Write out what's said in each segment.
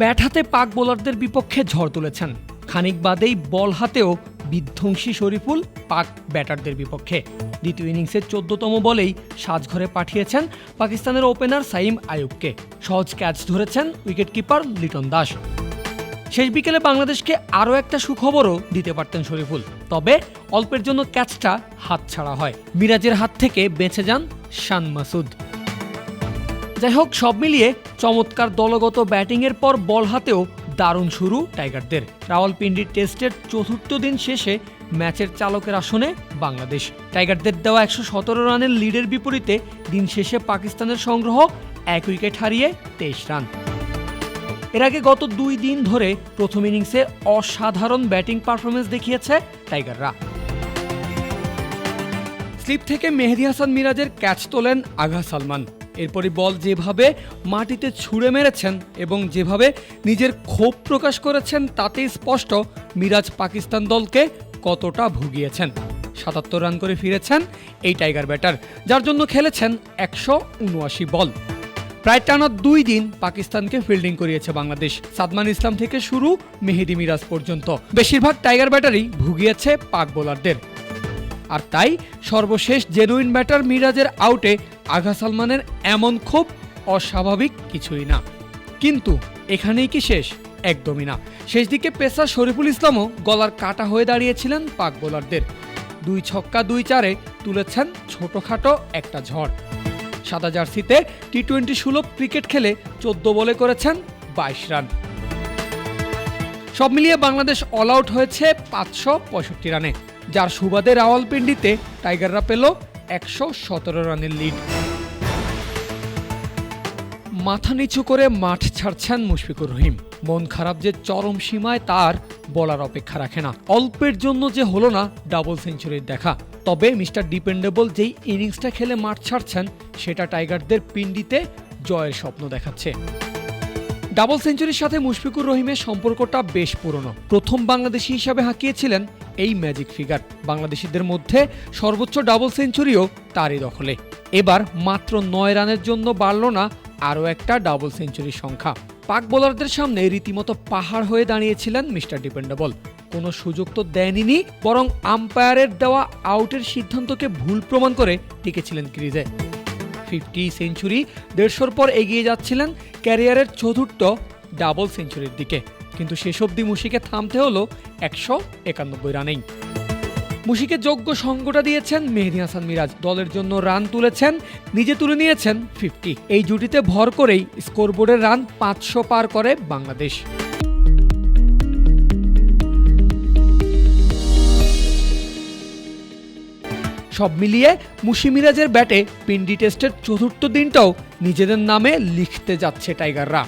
Bat হাতে পাক বোলারদের বিপক্ষে ঝড় তুলেছেন। খানিক বাদেই বল হাতেও বিধ্বংসী শরীফুল পাক ব্যাটারদের বিপক্ষে। দ্বিতীয় ইনিংসের চোদ্দতম বলেই সাজঘরে পাঠিয়েছেন পাকিস্তানের ওপেনার সাইম আয়ুবকে। সহজ ক্যাচ ধরেছেন উইকেটকিপার লিটন দাস। শেষ বিকেলে বাংলাদেশকে আরও একটা সুখবরও দিতে পারতেন শরীফুল। তবে অল্পের জন্য ক্যাচটা হাতছাড়া হয়। মিরাজের হাত থেকে বেঁচে যান শান মাসুদ। যাই হোক, সব মিলিয়ে চমৎকার দলগত ব্যাটিংয়ের পর বল হাতেও দারুণ শুরু টাইগারদের। রাওয়ালপিন্ডি টেস্টের চতুর্থ দিন শেষে ম্যাচের চালকের আসনে বাংলাদেশ। টাইগারদের দেওয়া একশো সতেরো রানের লিডের বিপরীতে দিন শেষে পাকিস্তানের সংগ্রহ এক উইকেট হারিয়ে তেইশ রান। এর আগে গত দুই দিন ধরে প্রথম ইনিংসে অসাধারণ ব্যাটিং পারফরমেন্স দেখিয়েছে টাইগাররা। স্লিপ থেকে মেহেদি হাসান মিরাজের ক্যাচ তোলেন আঘা সালমান। এরপরই বল যেভাবে মাটিতে ছুঁড়ে মেরেছেন এবং যেভাবে নিজের ক্ষোভ প্রকাশ করেছেন, তাতেই স্পষ্ট মিরাজ পাকিস্তান দলকে কতটা ভুগিয়েছেন। সাতাত্তর রান করে ফিরেছেন এই টাইগার ব্যাটার, যার জন্য খেলেছেন একশো উনআশি বল। প্রায় টানা দুই দিন পাকিস্তানকে ফিল্ডিং করিয়েছে বাংলাদেশ, সাদমান ইসলাম থেকে শুরু মেহেদি মিরাজ পর্যন্ত। বেশিরভাগ টাইগার ব্যাটারই ভুগিয়েছে পাক বোলারদের। আর তাই সর্বশেষ জেনুইন ব্যাটার মিরাজের আউটে আগা সালমানের এমন খুব অস্বাভাবিক কিছুই না। কিন্তু এখানেই কি শেষ? একদমই না। শেষ দিকে পেসার শরীফুল ইসলামও গলার কাটা হয়ে দাঁড়িয়েছিলেন পাক বোলারদের। দুই ছক্কা দুই চারে তুলেছেন ছোটখাটো একটা ঝড়। সাদা জার্সিতে টি টোয়েন্টি সুলভ ক্রিকেট খেলে চোদ্দ বলে করেছেন বাইশ রান। সব মিলিয়ে বাংলাদেশ অল আউট হয়েছে পাঁচশো পঁয়ষট্টি রানে। যার সুবাদে রাওয়ালপিন্ডিতে টাইগাররা পেল একশো সতেরো রানের লিড মাথা নিচু করে মাঠ ছাড়ছেন মুশফিকুর রহিম। মন খারাপ যে চরম সীমায় তার বলার অপেক্ষা রাখে না। অল্পের জন্য যে হলো না ডাবল সেঞ্চুরির দেখা। তবে মিস্টার ডিপেন্ডেবল যেই ইনিংসটা খেলে মাঠ ছাড়ছেন, সেটা টাইগারদের পিন্ডিতে জয়ের স্বপ্ন দেখাচ্ছে। ডাবল সেঞ্চুরির সাথে মুশফিকুর রহিমের সম্পর্কটা বেশ পুরনো। প্রথম বাংলাদেশি হিসাবে হাঁকিয়েছিলেন এই ম্যাজিক ফিগার। বাংলাদেশিদের মধ্যে সর্বোচ্চ ডাবল সেঞ্চুরিও তারই দখলে। এবার মাত্র নয় রানের জন্য বাড়ল না আরও একটা ডাবল সেঞ্চুরির সংখ্যা। পাক বোলারদের সামনে রীতিমতো পাহাড় হয়ে দাঁড়িয়েছিলেন মিস্টার ডিপেন্ডেবল। কোনো সুযোগ তো দেয়নি, বরং আম্পায়ারের দেওয়া আউটের সিদ্ধান্তকে ভুল প্রমাণ করে টিকেছিলেন ক্রিজে। ফিফটি সেঞ্চুরি দেড়শোর পর এগিয়ে যাচ্ছিলেন ক্যারিয়ারের চতুর্থ ডাবল সেঞ্চুরির দিকে। কিন্তু শেষ অবধি মুশিকে থামতে হলো একশো একানব্বই রানেই। মুশিকে যোগ্য সঙ্গটা দিয়েছেন মেহেদি হাসান মিরাজ। দলের জন্য রান তুলেছেন, নিজে তুলে নিয়েছেন ফিফটি। এই জুটিতে ভর করেই স্কোরবোর্ডের রান পাঁচশো পার করে বাংলাদেশ। সব মিলিয়ে মুশি মিরাজের ব্যাটে পিন্ডি টেস্টের চতুর্থ দিনটাও নিজেদের নামে লিখতে যাচ্ছে টাইগাররা।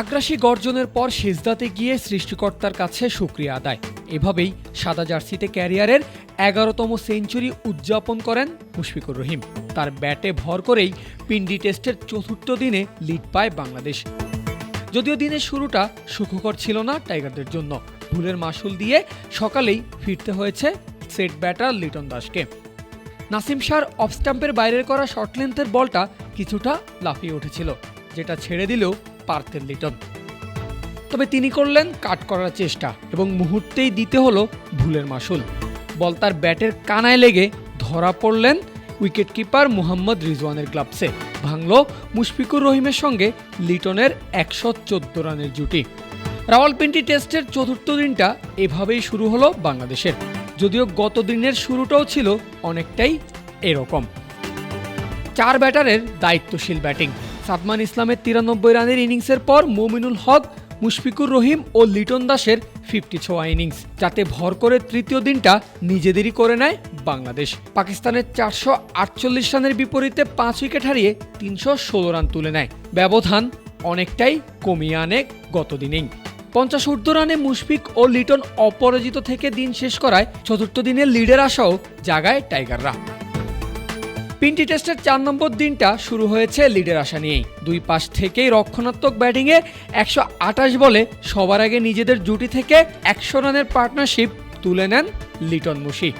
আগ্রাসী গর্জনের পর সেজদাতে গিয়ে সৃষ্টিকর্তার কাছে সুক্রিয়া আদায়। এভাবেই সাদা জার্সিতে ক্যারিয়ারের এগারোতম সেঞ্চুরি উদযাপন করেন মুশফিকুর রহিম। তার ব্যাটে ভর করেই পিন্ডি টেস্টের চতুর্থ দিনে লিড পায় বাংলাদেশ। যদিও দিনের শুরুটা সুখকর ছিল না টাইগারদের জন্য। ভুলের মাসুল দিয়ে সকালেই ফিরতে হয়েছে সেট ব্যাটার লিটন দাসকে। নাসিম শাহর অফ স্টাম্পের বাইরের করা শর্ট লেন্থের বলটা কিছুটা লাফিয়ে উঠেছিল, যেটা ছেড়ে দিলেও পারতেন লিটন। তবে তিনি করলেন কাট করার চেষ্টা এবং মুহূর্তেই দিতে হলো ভুলের মাসুল। বল তার ব্যাটের কানায় লেগে ধরা পড়লেন উইকেটকিপার মুহাম্মদ রিজওয়ানের গ্লাভসে। ভাঙল মুশফিকুর রহিমের সঙ্গে লিটনের একশো চোদ্দ রানের জুটি। রাওয়ালপিন্ডি টেস্টের চতুর্থ দিনটা এভাবেই শুরু হলো বাংলাদেশের। যদিও গত দিনের শুরুটাও ছিল অনেকটাই এরকম। চার ব্যাটারের দায়িত্বশীল ব্যাটিং। সাদমান ইসলামের তিরানব্বই রানের ইনিংসের পর মমিনুল হক, মুশফিকুর রহিম ও লিটন দাসের ফিফটি ছোয়া ইনিংস, যাতে ভর করে তৃতীয় দিনটা নিজেদেরই করে নেয় বাংলাদেশ। পাকিস্তানের চারশো আটচল্লিশ রানের বিপরীতে পাঁচ উইকেট হারিয়ে তিনশো ষোলো রান তুলে নেয়। ব্যবধান অনেকটাই কমিয়ে আনে গতদিনেই। পঞ্চাশ ঊর্ধ্ব রানে মুশফিক ও লিটন অপরাজিত থেকে দিন শেষ করায় চতুর্থ দিনের লিডের আশাও জাগায় টাইগাররা। পিন্টি টেস্টের চার নম্বর দিনটা শুরু হয়েছে লিডের আশা নিয়েই। দুই পাশ থেকেই রক্ষণাত্মক ব্যাটিংয়ে একশো আটাশ বলে সবার আগে নিজেদের জুটি থেকে একশো রানের পার্টনারশিপ তুলে নেন লিটন মুশি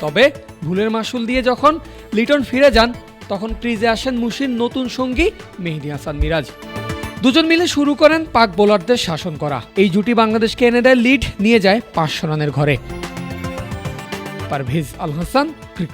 তবে ভুলের মাসুল দিয়ে যখন লিটন ফিরে যান, তখন ক্রিজে আসেন মুশির নতুন সঙ্গী মেহেদি হাসান মিরাজ। দুজন মিলে শুরু করেন পাক বোলারদের শাসন করা। এই জুটি বাংলাদেশকে এনে দেয় লিড, নিয়ে যায় পাঁচশো রানের ঘরে। পারভেজ আল হাসান, ক্রিক